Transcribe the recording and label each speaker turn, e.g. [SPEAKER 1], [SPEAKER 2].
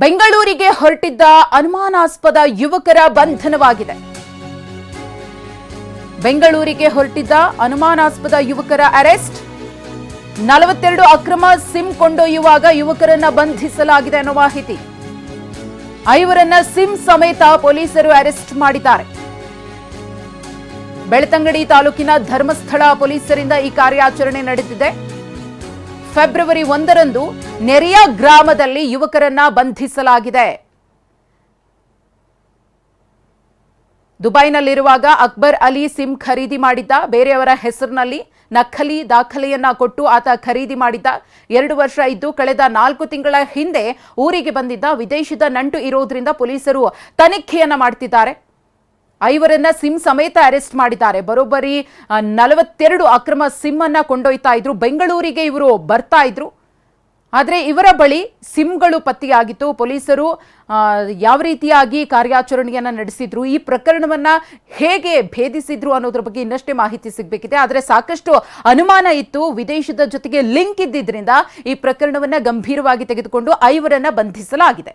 [SPEAKER 1] ಬೆಂಗಳೂರಿಗೆ ಹೊರಟಿದ್ದ ಅನುಮಾನಾಸ್ಪದ ಯುವಕರ ಬಂಧನವಾಗಿದೆ. ಬೆಂಗಳೂರಿಗೆ ಹೊರಟಿದ್ದ ಅನುಮಾನಾಸ್ಪದ ಯುವಕರ ಅರೆಸ್ಟ್. ನಲವತ್ತೆರಡು ಅಕ್ರಮ ಸಿಮ್ ಕೊಂಡೊಯ್ಯುವಾಗ ಯುವಕರನ್ನ ಬಂಧಿಸಲಾಗಿದೆ ಅನ್ನೋ ಮಾಹಿತಿ. ಐವರನ್ನ ಸಿಮ್ ಸಮೇತ ಪೊಲೀಸರು ಅರೆಸ್ಟ್ ಮಾಡಿದ್ದಾರೆ. ಬೆಳ್ತಂಗಡಿ ತಾಲೂಕಿನ ಧರ್ಮಸ್ಥಳ ಪೊಲೀಸರಿಂದ ಈ ಕಾರ್ಯಾಚರಣೆ ನಡೆದಿದೆ. ಫೆಬ್ರವರಿ ಒಂದರಂದು ನೆರೆಯ ಗ್ರಾಮದಲ್ಲಿ ಯುವಕರನ್ನ ಬಂಧಿಸಲಾಗಿದೆ. ದುಬೈನಲ್ಲಿರುವಾಗ ಅಕ್ಬರ್ ಅಲಿ ಸಿಮ್ ಖರೀದಿ ಮಾಡಿದ್ದ, ಬೇರೆಯವರ ಹೆಸರಿನಲ್ಲಿ ನಕಲಿ ದಾಖಲೆಯನ್ನ ಕೊಟ್ಟು ಆತ ಖರೀದಿ ಮಾಡಿದ್ದ. ಎರಡು ವರ್ಷ ಇದ್ದು ಕಳೆದ ನಾಲ್ಕು ತಿಂಗಳ ಹಿಂದೆ ಊರಿಗೆ ಬಂದಿದ್ದ ವಿದೇಶದ ನಂಟು ಇರೋದ್ರಿಂದ ಪೊಲೀಸರು ತನಿಖೆಯನ್ನ ಮಾಡ್ತಿದ್ದಾರೆ. ಐವರನ್ನ ಸಿಮ್ ಸಮೇತ ಅರೆಸ್ಟ್ ಮಾಡಿದ್ದಾರೆ. ಬರೋಬ್ಬರಿ ನಲವತ್ತೆರಡು ಅಕ್ರಮ ಸಿಮ್ ಅನ್ನ ಕೊಂಡೊಯ್ತಾ ಇದ್ರು. ಬೆಂಗಳೂರಿಗೆ ಇವರು ಬರ್ತಾ ಇದ್ರು. ಆದರೆ ಇವರ ಬಳಿ ಸಿಮ್ಗಳು ಪತ್ತೆಯಾಗಿತ್ತು. ಪೊಲೀಸರು ಯಾವ ರೀತಿಯಾಗಿ ಕಾರ್ಯಾಚರಣೆಯನ್ನು ನಡೆಸಿದ್ರು, ಈ ಪ್ರಕರಣವನ್ನ ಹೇಗೆ ಭೇದಿಸಿದ್ರು ಅನ್ನೋದ್ರ ಬಗ್ಗೆ ಇನ್ನಷ್ಟೇ ಮಾಹಿತಿ ಸಿಗಬೇಕಿದೆ. ಆದರೆ ಸಾಕಷ್ಟು ಅನುಮಾನ ಇತ್ತು. ವಿದೇಶದ ಜೊತೆಗೆ ಲಿಂಕ್ ಇದ್ದಿದ್ದರಿಂದ ಈ ಪ್ರಕರಣವನ್ನ ಗಂಭೀರವಾಗಿ ತೆಗೆದುಕೊಂಡು ಐವರನ್ನ ಬಂಧಿಸಲಾಗಿದೆ.